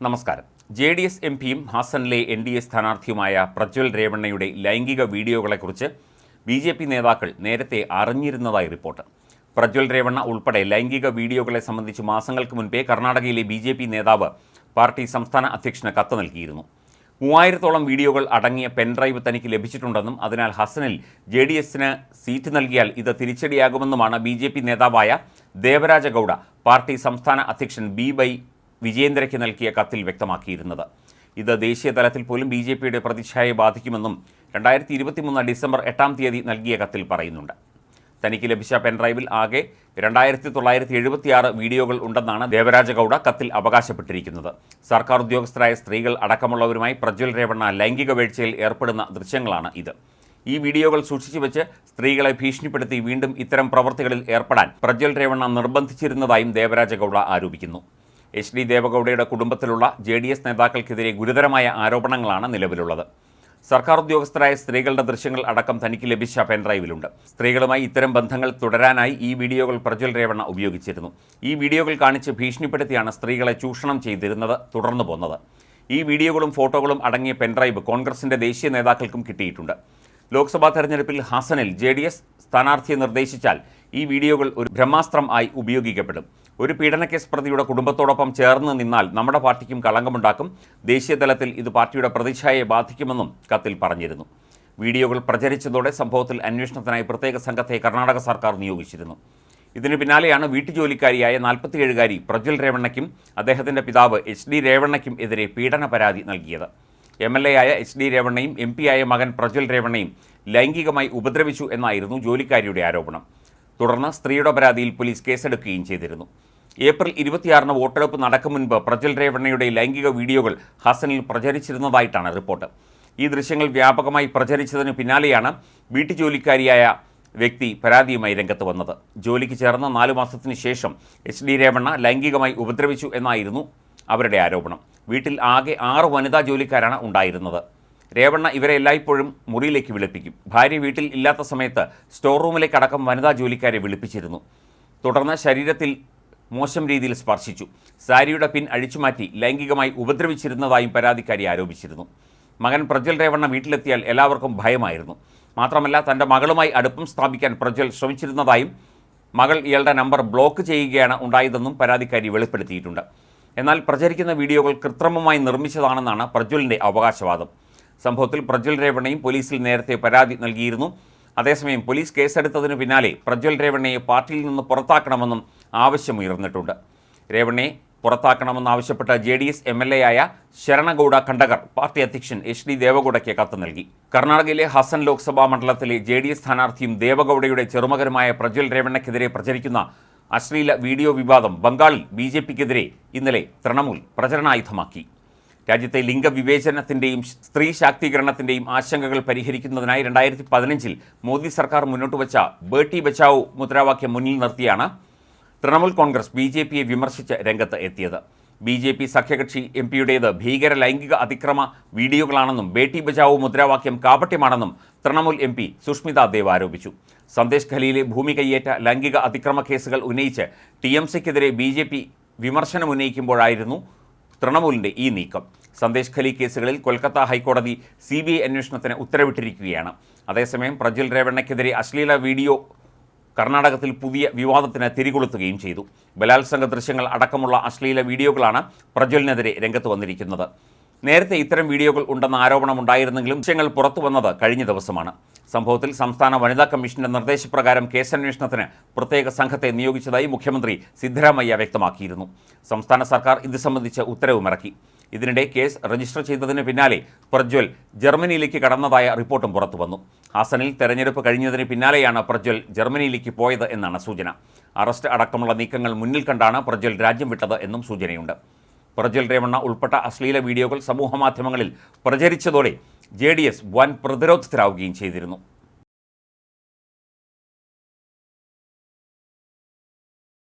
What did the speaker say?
നമസ്കാരം. J D S M പിയും ഹാസനിലെ എൻ ഡി എ സ്ഥാനാർത്ഥിയുമായ പ്രജ്വൽ രേവണ്ണയുടെ ലൈംഗിക വീഡിയോകളെക്കുറിച്ച് ബി ജെ പി നേതാക്കൾ നേരത്തെ അറിഞ്ഞിരുന്നതായി റിപ്പോർട്ട്. പ്രജ്വൽ രേവണ്ണ ഉൾപ്പെടെ ലൈംഗിക വീഡിയോകളെ സംബന്ധിച്ച് മാസങ്ങൾക്ക് മുൻപേ കർണാടകയിലെ ബി ജെ പി നേതാവ് പാർട്ടി സംസ്ഥാന അധ്യക്ഷന് കത്ത് നൽകിയിരുന്നു. മൂവായിരത്തോളം വീഡിയോകൾ അടങ്ങിയ പെൻഡ്രൈവ് തനിക്ക് ലഭിച്ചിട്ടുണ്ടെന്നും അതിനാൽ ഹസനിൽ ജെ ഡി എസിന് സീറ്റ് നൽകിയാൽ ഇത് തിരിച്ചടിയാകുമെന്നുമാണ് ബി ജെ പി നേതാവായ ദേവരാജ ഗൗഡ പാർട്ടി സംസ്ഥാന അധ്യക്ഷൻ ബി വൈ വിജയേന്ദ്രയ്ക്ക് നൽകിയ കത്തിൽ വ്യക്തമാക്കിയിരുന്നത്. ഇത് ദേശീയ തലത്തിൽ പോലും ബി ജെ പിയുടെ പ്രതിച്ഛായയെ ബാധിക്കുമെന്നും രണ്ടായിരത്തി ഇരുപത്തിമൂന്ന് ഡിസംബർ എട്ടാം തീയതി നൽകിയ കത്തിൽ പറയുന്നുണ്ട്. തനിക്ക് ലഭിച്ച പെൻഡ്രൈവിൽ ആകെ രണ്ടായിരത്തി തൊള്ളായിരത്തി എഴുപത്തിയാറ് വീഡിയോകൾ ഉണ്ടെന്നാണ് ദേവരാജഗൌഡ കത്തിൽ അവകാശപ്പെട്ടിരിക്കുന്നത്. സർക്കാർ ഉദ്യോഗസ്ഥരായ സ്ത്രീകൾ അടക്കമുള്ളവരുമായി പ്രജ്വൽ രേവണ്ണ ലൈംഗിക വീഴ്ചയിൽ ഏർപ്പെടുന്ന ദൃശ്യങ്ങളാണ് ഇത്. ഈ വീഡിയോകൾ സൂക്ഷിച്ചു വെച്ച് സ്ത്രീകളെ ഭീഷണിപ്പെടുത്തി വീണ്ടും ഇത്തരം പ്രവർത്തികളിൽ ഏർപ്പെടാൻ പ്രജ്വൽ രേവണ്ണ നിർബന്ധിച്ചിരുന്നതായും ദേവരാജഗൌഡ ആരോപിക്കുന്നു. എച്ച് ഡി ദേവഗൌഡയുടെ കുടുംബത്തിലുള്ള ജെ ഡി എസ് നേതാക്കൾക്കെതിരെ ഗുരുതരമായ ആരോപണങ്ങളാണ് നിലവിലുള്ളത്. സർക്കാർ ഉദ്യോഗസ്ഥരായ സ്ത്രീകളുടെ ദൃശ്യങ്ങൾ അടക്കം തനിക്ക് ലഭിച്ച പെൻഡ്രൈവിലുണ്ട് സ്ത്രീകളുമായി ഇത്തരം ബന്ധങ്ങൾ തുടരാനായി ഈ വീഡിയോകൾ പ്രജ്വൽ രേവണ്ണ ഉപയോഗിച്ചിരുന്നു. ഈ വീഡിയോകൾ കാണിച്ച് ഭീഷണിപ്പെടുത്തിയാണ് സ്ത്രീകളെ ചൂഷണം ചെയ്തിരുന്നത് തുടർന്നു പോന്നത്. ഈ വീഡിയോകളും ഫോട്ടോകളും അടങ്ങിയ പെൻഡ്രൈവ് കോൺഗ്രസിന്റെ ദേശീയ നേതാക്കൾക്കും കിട്ടിയിട്ടുണ്ട്. ലോക്സഭാ തെരഞ്ഞെടുപ്പിൽ ഹസനിൽ ജെ ഡി എസ് സ്ഥാനാർത്ഥിയെ നിർദ്ദേശിച്ചാൽ ഈ വീഡിയോകൾ ഒരു ബ്രഹ്മാസ്ത്രം ആയി ഉപയോഗിക്കപ്പെടും. ഒരു പീഡനക്കേസ് പ്രതിയുടെ കുടുംബത്തോടൊപ്പം ചേർന്ന് നിന്നാൽ നമ്മുടെ പാർട്ടിക്കും കളങ്കമുണ്ടാക്കും. ദേശീയ തലത്തിൽ ഇത് പാർട്ടിയുടെ പ്രതിച്ഛായയെ ബാധിക്കുമെന്നും കത്തിൽ പറഞ്ഞിരുന്നു. വീഡിയോകൾ പ്രചരിച്ചതോടെ സംഭവത്തിൽ അന്വേഷണത്തിനായി പ്രത്യേക സംഘത്തെ കർണാടക സർക്കാർ നിയോഗിച്ചിരുന്നു. ഇതിനു പിന്നാലെയാണ് വീട്ടുജോലിക്കാരിയായ നാൽപ്പത്തിയേഴുകാരി പ്രജ്വൽ രേവണ്ണയ്ക്കും അദ്ദേഹത്തിന്റെ പിതാവ് എച്ച് ഡി രേവണ്ണയ്ക്കും എതിരെ പീഡന പരാതി നൽകിയത്. എം എൽ എ ആയ എച്ച് ഡി രേവണ്ണയും എം പി ആയ മകൻ പ്രജ്വൽ രേവണ്ണയും ലൈംഗികമായി ഉപദ്രവിച്ചു എന്നായിരുന്നു ജോലിക്കാരിയുടെ ആരോപണം. തുടർന്ന് സ്ത്രീയുടെ പരാതിയിൽ പോലീസ് കേസെടുക്കുകയും ചെയ്തിരുന്നു. ഏപ്രിൽ ഇരുപത്തിയാറിന് വോട്ടെടുപ്പ് നടക്കും മുൻപ് പ്രജൽ രേവണ്ണയുടെ ലൈംഗിക വീഡിയോകൾ ഹസനിൽ പ്രചരിച്ചിരുന്നതായിട്ടാണ് റിപ്പോർട്ട്. ഈ ദൃശ്യങ്ങൾ വ്യാപകമായി പ്രചരിച്ചതിന് പിന്നാലെയാണ് വീട്ടുജോലിക്കാരിയായ വ്യക്തി പരാതിയുമായി രംഗത്ത് വന്നത്. ജോലിക്ക് ചേർന്ന നാലു മാസത്തിന് ശേഷം എച്ച് ഡി രേവണ്ണ ലൈംഗികമായി ഉപദ്രവിച്ചു എന്നായിരുന്നു അവരുടെ ആരോപണം. വീട്ടിൽ ആകെ ആറ് വനിതാ ജോലിക്കാരാണ് ഉണ്ടായിരുന്നത്. രേവണ്ണ ഇവരെ എല്ലായ്പ്പോഴും മുറിയിലേക്ക് വിളിപ്പിക്കും. ഭാര്യ വീട്ടിൽ ഇല്ലാത്ത സമയത്ത് സ്റ്റോർ റൂമിലേക്ക് അടക്കം വനിതാ ജോലിക്കാരെ വിളിപ്പിച്ചിരുന്നു. തുടർന്ന് ശരീരത്തിൽ മോശം രീതിയിൽ സ്പർശിച്ചു. സാരിയുടെ പിൻ അഴിച്ചുമാറ്റി ലൈംഗികമായി ഉപദ്രവിച്ചിരുന്നതായും പരാതിക്കാരി ആരോപിച്ചിരുന്നു. മകൻ പ്രജ്വൽ രേവണ്ണ വീട്ടിലെത്തിയാൽ എല്ലാവർക്കും ഭയമായിരുന്നു. മാത്രമല്ല തന്റെ മകളുമായി അടുപ്പം സ്ഥാപിക്കാൻ പ്രജ്വൽ ശ്രമിച്ചിരുന്നതായും മകൾ ഇയാളുടെ നമ്പർ ബ്ലോക്ക് ചെയ്യുകയാണ് ഉണ്ടായതെന്നും പരാതിക്കാരി വെളിപ്പെടുത്തിയിട്ടുണ്ട്. എന്നാൽ പ്രചരിക്കുന്ന വീഡിയോകൾ കൃത്രിമമായി നിർമ്മിച്ചതാണെന്നാണ് പ്രജ്വലിന്റെ അവകാശവാദം. സംഭവത്തിൽ പ്രജ്വൽ രേവണ്ണയും പോലീസിൽ നേരത്തെ പരാതി നൽകിയിരുന്നു. അതേസമയം പോലീസ് കേസെടുത്തതിനു പിന്നാലെ പ്രജ്വൽ രേവണ്ണയെ പാർട്ടിയിൽ നിന്ന് പുറത്താക്കണമെന്നും ആവശ്യമുയർന്നിട്ടുണ്ട്. രേവണ്ണയെ പുറത്താക്കണമെന്നാവശ്യപ്പെട്ട J D S M L A ആയ ശരണഗൌഡ കണ്ടകർ പാർട്ടി അധ്യക്ഷൻ എച്ച് ഡി ദേവഗൌഡയ്ക്ക് കത്ത് നൽകി. കർണാടകയിലെ ഹസൻ ലോക്സഭാ മണ്ഡലത്തിലെ ജെ ഡി എസ് സ്ഥാനാർത്ഥിയും ദേവഗൌഡയുടെ ചെറുമകനുമായ പ്രജ്വൽ രേവണ്ണയ്ക്കെതിരെ പ്രചരിക്കുന്ന അശ്ലീല വീഡിയോ വിവാദം ബംഗാളിൽ ബി ജെ പിക്കെതിരെ ഇന്നലെ തൃണമൂൽ പ്രചരണായുധമാക്കി. രാജ്യത്തെ ലിംഗവിവേചനത്തിന്റെയും സ്ത്രീ ശാക്തീകരണത്തിന്റെയും ആശങ്കകൾ പരിഹരിക്കുന്നതിനായി രണ്ടായിരത്തി പതിനഞ്ചിൽ മോദി സർക്കാർ മുന്നോട്ട് വച്ച ബേട്ടി ബച്ചാവോ മുദ്രാവാക്യം മുന്നിൽ നിർത്തിയാണ് തൃണമൂൽ കോൺഗ്രസ് ബി ജെ പിയെ വിമർശിച്ച് രംഗത്ത് എത്തിയത്. ബി ജെ പി സഖ്യകക്ഷി എം പിയുടേത് ഭീകര ലൈംഗിക അതിക്രമ വീഡിയോകളാണെന്നും ബേട്ടി ബച്ചാവോ മുദ്രാവാക്യം കാപട്യമാണെന്നും തൃണമൂൽ എം പി സുഷ്മിത ദേവ് ആരോപിച്ചു. സന്ദേശ് ഖലിയിലെ ഭൂമി കയ്യേറ്റ ലൈംഗിക അതിക്രമ കേസുകൾ ഉന്നയിച്ച് ടി എം സിക്കെതിരെ ബി ജെ പി വിമർശനം ഉന്നയിക്കുമ്പോഴായിരുന്നു തൃണമൂലിന്റെ ഈ നീക്കം. സന്ദേശ് ഖലി കേസുകളിൽ കൊൽക്കത്ത ഹൈക്കോടതി സി ബി ഐ അന്വേഷണത്തിന് ഉത്തരവിട്ടിരിക്കുകയാണ്. അതേസമയം പ്രജ്വൽ രേവണ്ണയ്ക്കെതിരെ അശ്ലീല വീഡിയോ കർണാടകത്തിൽ പുതിയ വിവാദത്തിന് തിരികൊളുത്തുകയും ചെയ്തു. ബലാത്സംഗ ദൃശ്യങ്ങൾ അടക്കമുള്ള അശ്ലീല വീഡിയോകളാണ് പ്രജ്വലിനെതിരെ രംഗത്ത് വന്നിരിക്കുന്നത്. നേരത്തെ ഇത്തരം വീഡിയോകൾ ഉണ്ടെന്ന ആരോപണം ഉണ്ടായിരുന്നെങ്കിലും ദൃശ്യങ്ങൾ പുറത്തു വന്നത് കഴിഞ്ഞ ദിവസമാണ്. സംഭവത്തിൽ സംസ്ഥാന വനിതാ കമ്മീഷന്റെ നിർദ്ദേശപ്രകാരം കേസന്വേഷണത്തിന് പ്രത്യേക സംഘത്തെ നിയോഗിച്ചതായി മുഖ്യമന്ത്രി സിദ്ധരാമയ്യ വ്യക്തമാക്കിയിരുന്നു. സംസ്ഥാന സർക്കാർ ഇത് സംബന്ധിച്ച് ഉത്തരവുമിറക്കി. ഇതിനിടെ കേസ് രജിസ്റ്റർ ചെയ്തതിന് പിന്നാലെ പ്രജ്വൽ ജർമ്മനിയിലേക്ക് കടന്നതായ റിപ്പോർട്ടും പുറത്തു വന്നു. ഹാസനിൽ തെരഞ്ഞെടുപ്പ് കഴിഞ്ഞതിന് പിന്നാലെയാണ് പ്രജ്വൽ ജർമ്മനിയിലേക്ക് പോയത് എന്നാണ് സൂചന. അറസ്റ്റ് അടക്കമുള്ള നീക്കങ്ങൾ മുന്നിൽ കണ്ടാണ് പ്രജ്വൽ രാജ്യം വിട്ടത് എന്നും സൂചനയുണ്ട്. പ്രജ്വൽ രേവണ്ണ ഉൾപ്പെട്ട അശ്ലീല വീഡിയോകൾ സമൂഹമാധ്യമങ്ങളിൽ പ്രചരിച്ചതോടെ ജെ ഡി എസ് വൻ പ്രതിരോധത്തിലാവുകയും ചെയ്തിരുന്നു.